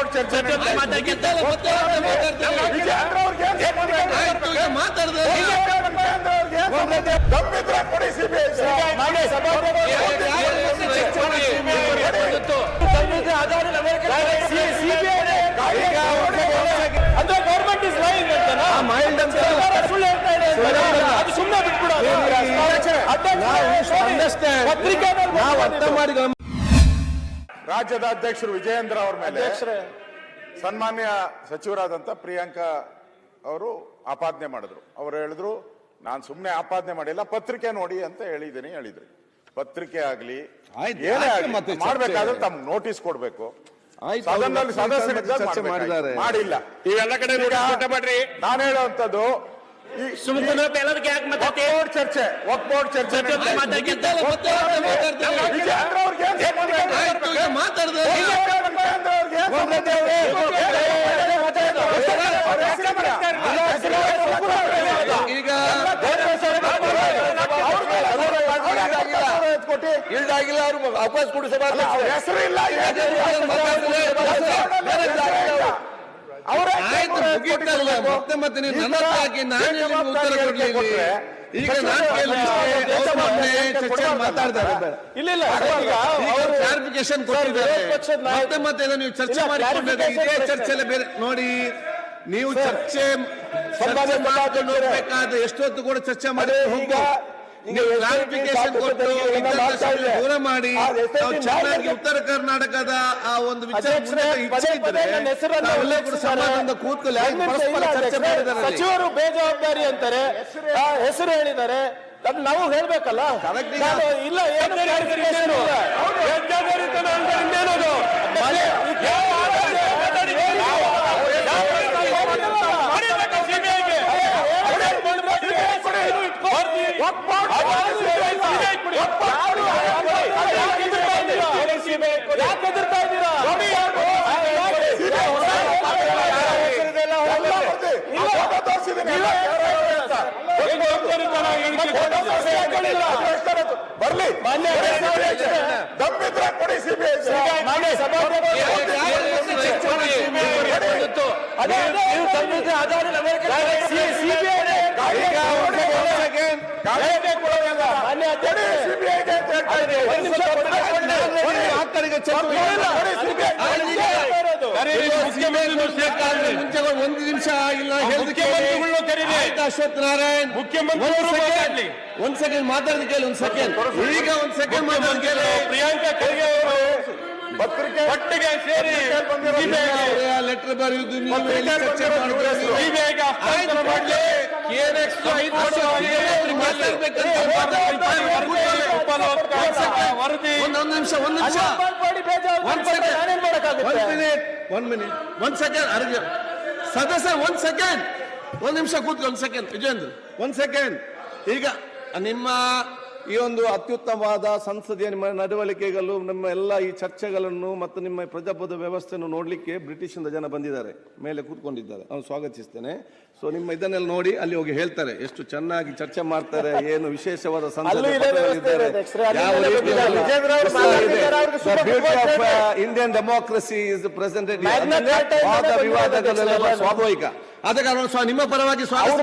Board ಚರ್ಚೆ ಅಂದ್ರೆ government is lying ಅಂತನಾ ಸರ್ಕಾರ ಸುಳ್ಳು ಹೇಳ್ತಾ ಇದೆ ಅಂತ. ಅದು ಸುಮ್ಮನೆ ಬಿಟ್ಬಿಡು ಪತ್ರಿಕೆನಲ್ಲಿ ನಾವು ಅರ್ಥ ಮಾಡಿ ರಾಜ್ಯದ ಅಧ್ಯಕ್ಷರು ವಿಜಯೇಂದ್ರ ಅವರ ಮೇಲೆ ಸನ್ಮಾನ್ಯ ಸಚಿವರಾದಂತ ಪ್ರಿಯಾಂಕಾ ಅವರು ಆಪಾದನೆ ಮಾಡಿದ್ರು. ಅವರು ಹೇಳಿದ್ರು ನಾನು ಸುಮ್ಮನೆ ಆಪಾದನೆ ಮಾಡಿಲ್ಲ ಪತ್ರಿಕೆ ನೋಡಿ ಅಂತ ಹೇಳಿದ್ದೀನಿ ಹೇಳಿದ್ರು. ಪತ್ರಿಕೆ ಆಗ್ಲಿ ಆಯ್ತು, ಏನೇ ಚರ್ಚೆ. ಮಾಡ್ಬೇಕಾದ್ರೆ ತಮ್ಗೆ ನೋಟಿಸ್ ಕೊಡ್ಬೇಕು. ಆಯ್ತು, ಸದನದಲ್ಲಿ ಮಾಡ್ಬೇಕಾಗಿತ್ತು. ಮಾಡಿಲ್ಲ. ನಾನು ಹೇಳುವಂತದ್ದು ಈ ಸುಮ್ಮನೆ ಎಲ್ಲದಕ್ಕೆ ಯಾಕೆ ಮತ್ತೆ ಚರ್ಚೆ ಒಕ್ಬೋರ್ಡ್ ಚರ್ಚೆ ಈಗ ಕೊಟ್ಟಿ ಇಲ್ದಾಗಿಲ್ಲ ಅವ್ರು ವಾಪಸ್ ಕೊಡಿಸಬಾರ್ದು ಹೆಸರು ಇಲ್ಲ. ಮತ್ತೆ ಮತ್ತೆ ನೀವು ನನ್ನ ಹತ್ರ ಹಾಕಿ ನಾನು ನಿಮ್ಗೆ ಉತ್ತರ ಕೊಡ್ಲಿ ಇಲ್ಲಿ? ಈಗ ನಾನು ಇಲ್ಲ ಕ್ಲಾರಿಫಿಕೇಶನ್ ಕೊಟ್ಟಿದ್ದಾರೆ. ಮತ್ತೆ ಮತ್ತೆ ನೀವು ಚರ್ಚೆ ಇದೇ ಚರ್ಚೆಲ್ಲ ಬೇರೆ ನೋಡಿ ನೀವು ಚರ್ಚೆ ಚರ್ಚೆ ಮಾಡ್ಕೊಂಡು. ಹೋಗ್ಬೇಕಾದ್ರೆ ಎಷ್ಟೊತ್ತು ಕೂಡ ಚರ್ಚೆ ಮಾಡಿ ಅದೇ ಕ್ಲಾರಿಫಿಕೇಶನ್. ದೂರ ಮಾಡಿ ಉತ್ತರ ಕರ್ನಾಟಕದ ಆ ಒಂದು ವಿಚಾರ? ಸಚಿವರು ಬೇಜವಾಬ್ದಾರಿ ಅಂತಾರೆ. ಹೆಸರು ಹೇಳಿದ್ದಾರೆ. ನಾವು ಹೇಳ್ಬೇಕಲ್ಲ? ಇಲ್ಲ. ಏನು ಇಲ್ಲ. ಬರ್ಲಿ ದಮ್ಮಿದ್ರೆ ಕೊಡಿ ಸಿಬಿಐ ಸಿಬಿಐ ಅಧ್ಯಕ್ಷರೇ, ಸಿಬಿಐಗೆ. ಒಂದ್ ನಿಮಿಷ ಇಲ್ಲ. ಕೊಡಿ, ಅಶ್ವಥ್ ನಾರಾಯಣ್ ಮುಖ್ಯಮಂತ್ರಿ ಒಂದ್ ಮಾತಾಡ್ಲಿ. ಒಂದ್ ಸೆಕೆಂಡ್ ಮಾತಾಡಿದ ಕೇಳಿ ಒಂದ್ ಸೆಕೆಂಡ್. ಈಗ ಒಂದ್ ಸೆಕೆಂಡ್ ಮಾತಾಡಿದ ಕೇಳಿ. ಪ್ರಿಯಾಂಕಾ ಖರ್ಗೆ ಅವರು ಪತ್ರಿಕೆ ಒಟ್ಟಿಗೆ ಸೇರಿ ಲೆಟರ್ ಬರೆಯುವುದು ಚರ್ಚೆ ಬಂದಿರೋ ವರದಿ. ಒಂದ್ ಒಂದ್ ನಿಮಿಷ ಒಂದ್ ನಿಮಿಷ. ಒಂದ್ ಸೆಕೆಂಡ್ ಒಂದ್ ಮಿನಿಟ್ ಒಂದ್ ಮಿನಿಟ್ ಒಂದ್ ಸೆಕೆಂಡ್ ಅರ್ಜ. ಸದಸ್ಯ ಒಂದ್ ಸೆಕೆಂಡ್ ಒಂದ್ ನಿಮಿಷ ಕೂತ್ಕೊ ಒಂದ್ ಸೆಕೆಂಡ್ ವಿಜೇಂದ್ರ ಒಂದ್ ಸೆಕೆಂಡ್ ಈಗ ನಿಮ್ಮ ಈ ಒಂದು ಅತ್ಯುತ್ತಮವಾದ ಸಂಸದೀಯ ನಿಮ್ಮ ನಡವಳಿಕೆಗಳು ನಿಮ್ಮ ಎಲ್ಲ ಈ ಚರ್ಚೆಗಳನ್ನು ಮತ್ತು ನಿಮ್ಮ ಪ್ರಜಾಪ್ರಭುತ್ವ ವ್ಯವಸ್ಥೆಯನ್ನು ನೋಡಲಿಕ್ಕೆ ಬ್ರಿಟಿಷಿಂದ ಜನ ಬಂದಿದ್ದಾರೆ ಮೇಲೆ ಕೂತ್ಕೊಂಡಿದ್ದಾರೆ. ನಾನು ಸ್ವಾಗತಿಸ್ತೇನೆ. ಸೊ ನಿಮ್ಮ ಇದನ್ನೆಲ್ಲ ನೋಡಿ ಅಲ್ಲಿ ಹೋಗಿ ಹೇಳ್ತಾರೆ ಎಷ್ಟು ಚೆನ್ನಾಗಿ ಚರ್ಚೆ ಮಾಡ್ತಾರೆ ಏನು ವಿಶೇಷವಾದ ಇಂಡಿಯನ್ ಸಂಸದೀಯ ಇಸ್ ಪ್ರೆಸೆಂಟೆಡ್ ವಿವಾದಗಳೆಲ್ಲ ಸ್ವಾಭಾವಿಕ. ಆದ ಕಾರಣ ನಿಮ್ಮ ಪರವಾಗಿ ಸ್ವಾಗತ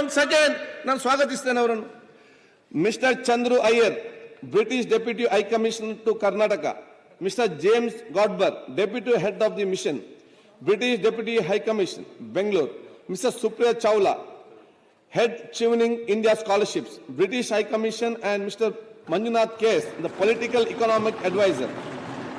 ಒಂದ್ ಸೆಕೆಂಡ್ ನಾನು ಸ್ವಾಗತಿಸ್ತೇನೆ ಅವರನ್ನು. Mr. Chandru Ayer, British Deputy High Commissioner to Karnataka, Mr. James Godber, Deputy Head of the Mission, British Deputy High Commission, Bangalore, Mr. Supriya Chawla, Head Tuning India Scholarships, British High Commission, and Mr. Manjunath Kes, the Political Economic Advisor,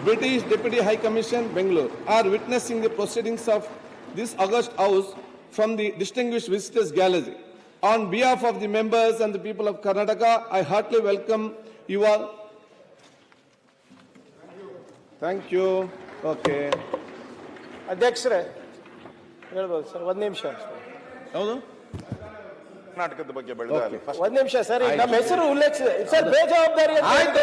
British Deputy High Commission, Bangalore, are witnessing the proceedings of this august house from the Distinguished Visitors Gallery. On behalf of the members and the people of Karnataka, I heartily welcome you all. Thank you. Okay. ಅಧ್ಯಕ್ಷರೇ ಹೇಳ್ಬೋದು sir ಒಂದ್ ನಿಮಿಷ ಅಷ್ಟೇ. ಹೌದು ಕರ್ನಾಟಕದ ಬಗ್ಗೆ ಬೆಳೆದ ಒಂದ್ ನಿಮಿಷ ಸರ್ ಈಗ ನಮ್ಮ ಹೆಸರು ಉಲ್ಲೇಖಿಸಿದೆ ಸರ್ ಬೇಜವಾಬ್ದಾರಿ ಅಂತ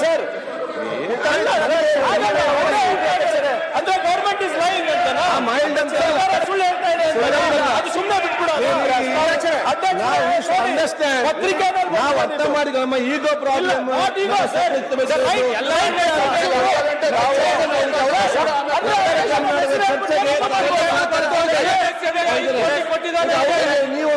ಸರ್ ಅಂದ್ರೆ ಗೌರ್ಮೆಂಟ್ ಇಸ್ ಲೈಂಗ್ ಅಂತ ಮೈಲ್ಡ್ ಅಂತ ಹೇಳ್ತಾ ಇದೆ ಅದು ಸುಮ್ಮನೆ ಬಿಟ್ಬಿಡೋದು ಪತ್ರಿಕೆ ನಾವು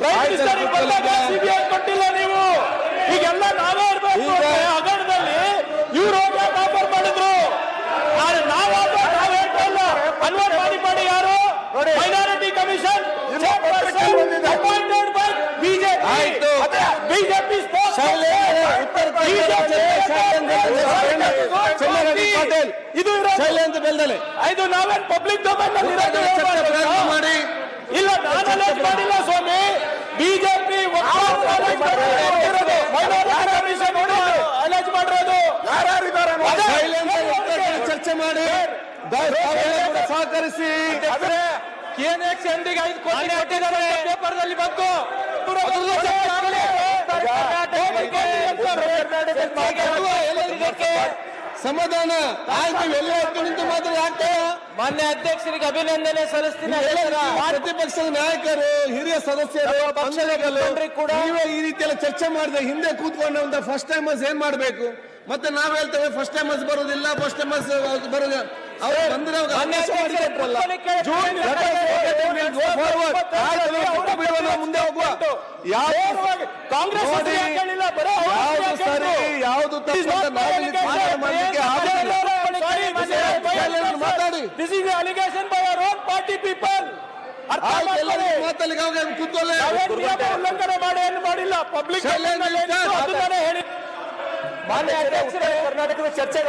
ಪ್ರೈಮ್ ಮಿನಿಸ್ಟರ್ ಬಂದಾಗ ಸಿಬಿಐ ಕೊಟ್ಟಿಲ್ಲ ನೀವು. ಈಗೆಲ್ಲ ನಾವೇ ಇರ್ಬೇಕು ಹಗರಣದಲ್ಲಿ ಇವ್ರು ಹೋಗಿ ಆಫರ್ ಮಾಡಿದ್ರು. ಆದ್ರೆ ನಾವ್ ಹೇಳ್ತಲ್ಲ ಅಲ್ವಾ ಮಾಡಿ ಮಾಡಿ ಯಾರು? Minority commission appointed by BJP ಆಯ್ತು. ಬಿಜೆಪಿ ಇದು ಶೈಲೇಂದ್ರ ಬೆಲ್ದಲೆ ಇದು ನಾವೇನ್ ಪಬ್ಲಿಕ್ ಡೊಮೈನ್ ಮಾಡಿ. ಇಲ್ಲ ನಾನು ಅಲರ್ಟ್ ಮಾಡಿಲ್ಲ ಸ್ವಾಮಿ. ಬಿಜೆಪಿ ಅಲರ್ಟ್ ಮಾಡಿರೋದು? ಚರ್ಚೆ ಮಾಡಿ. ಸಹಕರಿಸಿ. ಏನೇ ಎಂಡಿಗೆ ಐದು ಕೋಟಿ ಕೊಟ್ಟಿದ್ದಾರೆ. ಪೇಪರ್ನಲ್ಲಿ ಬಂತು ಸಮಾಧಾನ. ಆಯ್ತು ಎಲ್ಲ ಹೊತ್ತು ನಿಂತು ಮಾತ್ರ ಯಾಕೆ? ಮಾನ್ಯ ಅಧ್ಯಕ್ಷರಿಗೆ ಅಭಿನಂದನೆ ಸಲ್ಲಿಸ್ತೀನಿ ಪಕ್ಷದ ನಾಯಕರು ಹಿರಿಯ ಸದಸ್ಯರು ಕೂಡ ನೀವೇ ಈ ರೀತಿಯೆಲ್ಲ ಚರ್ಚೆ ಮಾಡಿದೆ ಹಿಂದೆ ಕೂತ್ಕೊಂಡು ಫಸ್ಟ್ ಟೈಮರ್ಸ್ ಏನ್ ಮಾಡ್ಬೇಕು? ಮತ್ತೆ ನಾವ್ ಹೇಳ್ತೇವೆ ಫಸ್ಟ್ ಟೈಮರ್ಸ್ ಬರೋದಿಲ್ಲ ಫಸ್ಟ್ ಟೈಮರ್ಸ್ ಬರೋದಿಲ್ಲ. ಮುಂದೆ ಹೋಗುವ? ಕಾಂಗ್ರೆಸ್ ಯಾವ್ದು ಮಾತಾಡಿ. This is allegation by our own party people ಉಲ್ಲಂಘನೆ ಮಾಡಿ ಏನು ಮಾಡಿಲ್ಲ. ಪಬ್ಲಿಕ್. ಹೇಳಿ. ಮಾನ್ಯ ಅಧ್ಯಕ್ಷರೇ ಕರ್ನಾಟಕದ ಚರ್ಚೆಗೆ